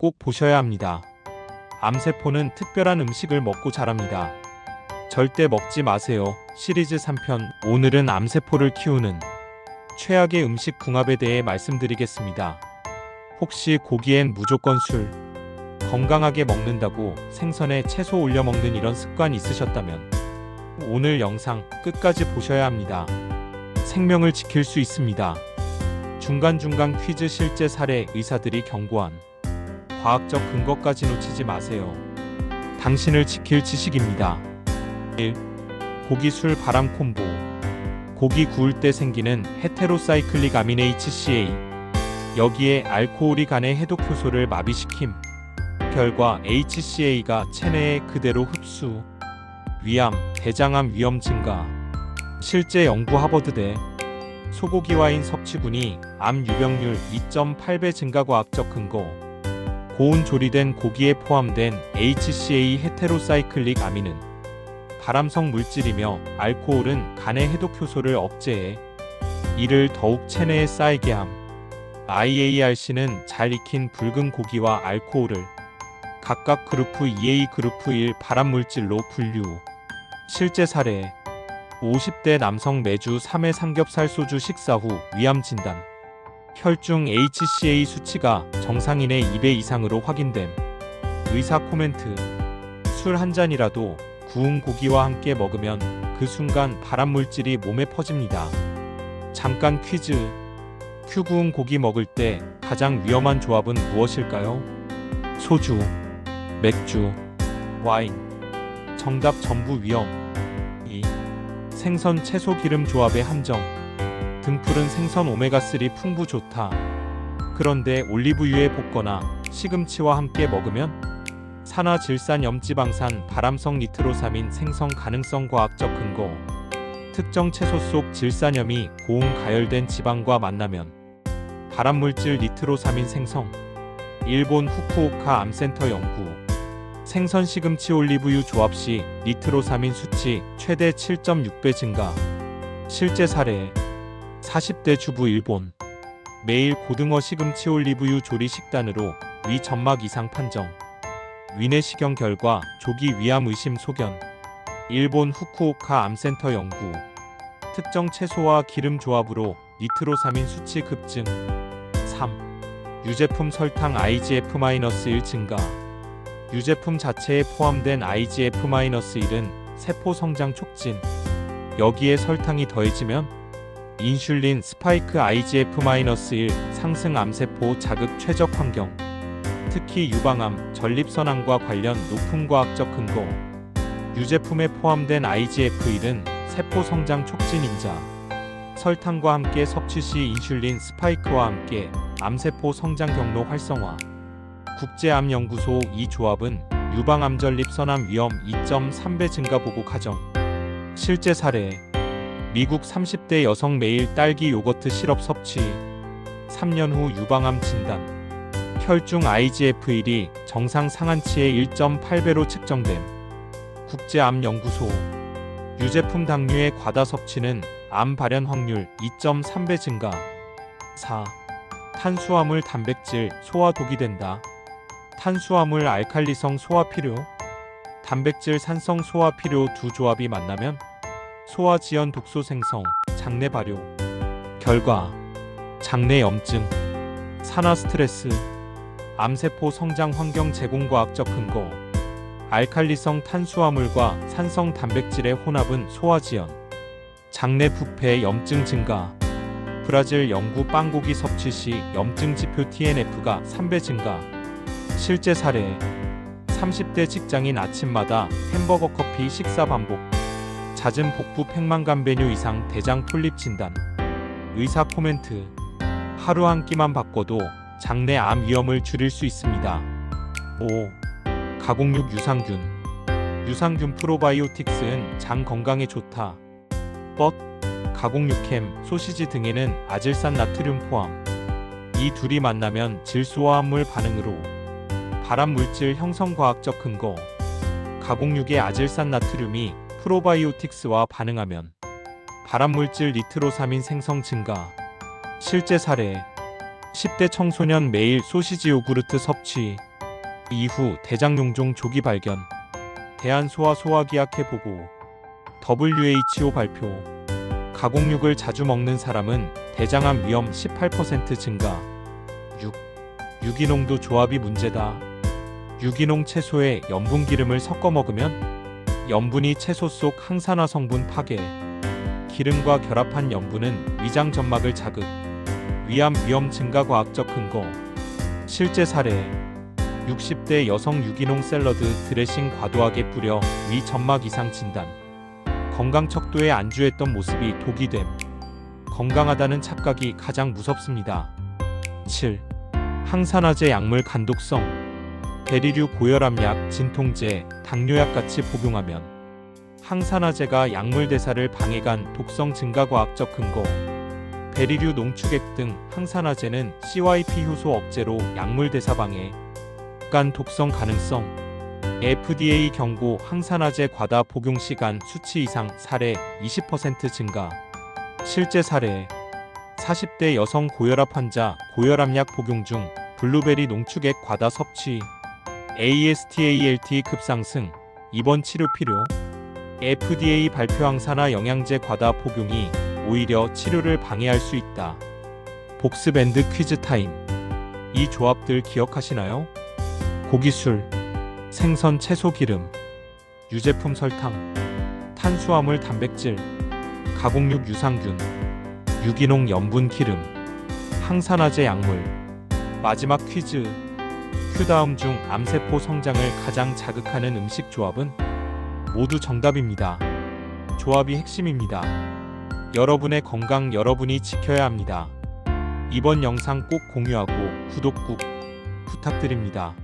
꼭 보셔야 합니다. 암세포는 특별한 음식을 먹고 자랍니다. 절대 먹지 마세요. 시리즈 3편 오늘은 암세포를 키우는 최악의 음식 궁합에 대해 말씀드리겠습니다. 혹시 고기엔 무조건 술, 건강하게 먹는다고 생선에 채소 올려 먹는 이런 습관 있으셨다면 오늘 영상 끝까지 보셔야 합니다. 생명을 지킬 수 있습니다. 중간중간 퀴즈 실제 사례 의사들이 경고한 과학적 근거까지 놓치지 마세요. 당신을 지킬 지식입니다. 1. 고기 술 바람 콤보. 고기 구울 때 생기는 헤테로사이클릭 아민 HCA 여기에 알코올이 간의 해독 효소를 마비시킴. 결과 HCA가 체내에 그대로 흡수. 위암, 대장암 위험 증가. 실제 연구 하버드대. 소고기 와인 섭취군이 암 유병률 2.8배 증가 과학적 근거 고온 조리된 고기에 포함된 HCA 헤테로사이클릭 아민은 발암성 물질이며 알코올은 간의 해독 효소를 억제해 이를 더욱 체내에 쌓이게 함. IARC는 잘 익힌 붉은 고기와 알코올을 각각 그루프 2A 그루프 1 발암 물질로 분류. 실제 사례 50대 남성 매주 3회 삼겹살 소주 식사 후 위암 진단. 혈중 HCA 수치가 정상인의 2배 이상으로 확인됨. 의사 코멘트. 술 한 잔이라도 구운 고기와 함께 먹으면 그 순간 발암 물질이 몸에 퍼집니다. 잠깐 퀴즈. 큐 구운 고기 먹을 때 가장 위험한 조합은 무엇일까요? 소주, 맥주, 와인. 정답 전부 위험. 2. 생선 채소 기름 조합의 함정. 등푸른 생선 오메가3 풍부 좋다. 그런데 올리브유에 볶거나 시금치와 함께 먹으면 산화 질산 염지방산 발암성 니트로사민 생성 가능성 과학적 근거. 특정 채소 속 질산염이 고온 가열된 지방과 만나면 발암물질 니트로사민 생성 일본 후쿠오카 암센터 연구. 생선 시금치 올리브유 조합 시 니트로사민 수치 최대 7.6배 증가. 실제 사례 40대 주부 일본. 매일 고등어 시금치 올리브유 조리 식단으로 위 점막 이상 판정. 위내시경 결과 조기 위암 의심 소견. 일본 후쿠오카 암센터 연구. 특정 채소와 기름 조합으로 니트로사민 수치 급증. 3. 유제품 설탕 IGF-1 증가. 유제품 자체에 포함된 IGF-1은 세포 성장 촉진. 여기에 설탕이 더해지면 인슐린 스파이크 IGF-1 상승 암세포 자극 최적 환경 특히 유방암, 전립선암과 관련 높은 과학적 근거. 유제품에 포함된 IGF-1은 세포 성장 촉진 인자. 설탕과 함께 섭취 시 인슐린 스파이크와 함께 암세포 성장 경로 활성화. 국제암연구소 이 조합은 유방암 전립선암 위험 2.3배 증가 보고 가정. 실제 사례. 미국 30대 여성 매일 딸기 요거트 시럽 섭취. 3년 후 유방암 진단. 혈중 IGF-1이 정상 상한치의 1.8배로 측정됨. 국제암연구소 유제품 당류의 과다 섭취는 암 발현 확률 2.3배 증가. 4. 탄수화물 단백질 소화 독이 된다. 탄수화물 알칼리성 소화 필요 단백질 산성 소화 필요 두 조합이 만나면 소화 지연 독소 생성, 장내 발효. 결과 장내 염증, 산화 스트레스, 암세포 성장 환경 제공 과학적 근거. 알칼리성 탄수화물과 산성 단백질의 혼합은 소화 지연, 장내 부패 염증 증가. 브라질 연구 빵고기 섭취 시 염증 지표 TNF가 3배 증가. 실제 사례 30대 직장인 아침마다 햄버거 커피 식사 반복. 잦은 복부 팽만감 배뇨 이상 대장 폴립 진단. 의사 코멘트. 하루 한 끼만 바꿔도 장내 암 위험을 줄일 수 있습니다. 5. 가공육 유산균. 유산균 프로바이오틱스는 장 건강에 좋다. 뻗, 가공육 햄, 소시지 등에는 아질산 나트륨 포함. 이 둘이 만나면 질소화합물 반응으로 발암 물질 형성 과학적 근거. 가공육의 아질산 나트륨이 프로바이오틱스와 반응하면 발암 물질 니트로사민 생성 증가. 실제 사례 10대 청소년 매일 소시지 요구르트 섭취 이후 대장용종 조기 발견. 대한소아 소화기약회 보고. WHO 발표. 가공육을 자주 먹는 사람은 대장암 위험 18% 증가. 6. 유기농도 조합이 문제다. 유기농 채소에 염분 기름을 섞어 먹으면 염분이 채소 속 항산화 성분 파괴. 기름과 결합한 염분은 위장 점막을 자극. 위암 위험 증가 과학적 근거. 실제 사례. 60대 여성 유기농 샐러드 드레싱 과도하게 뿌려 위 점막 이상 진단. 건강 척도에 안주했던 모습이 독이 됨. 건강하다는 착각이 가장 무섭습니다. 7. 항산화제 약물 간독성. 대리류 고혈압약, 진통제, 당뇨약 같이 복용하면 항산화제가 약물 대사를 방해간 독성 증가 과학적 근거. 베리류 농축액 등 항산화제는 CYP 효소 억제로 약물 대사 방해, 간 독성 가능성. FDA 경고 항산화제 과다 복용 시간 수치 이상 사례 20% 증가. 실제 사례 40대 여성 고혈압 환자 고혈압약 복용 중 블루베리 농축액 과다 섭취 AST-ALT 급상승 입원 치료 필요 FDA 발표 항산화 영양제 과다 복용이 오히려 치료를 방해할 수 있다. 복스밴드 퀴즈 타임. 이 조합들 기억하시나요? 고기술, 생선 채소 기름, 유제품 설탕, 탄수화물 단백질, 가공육 유산균, 유기농 염분 기름, 항산화제 약물. 마지막 퀴즈. 큐 다음 중 암세포 성장을 가장 자극하는 음식 조합은 모두 정답입니다. 조합이 핵심입니다. 여러분의 건강 여러분이 지켜야 합니다. 이번 영상 꼭 공유하고 구독 꾹 부탁드립니다.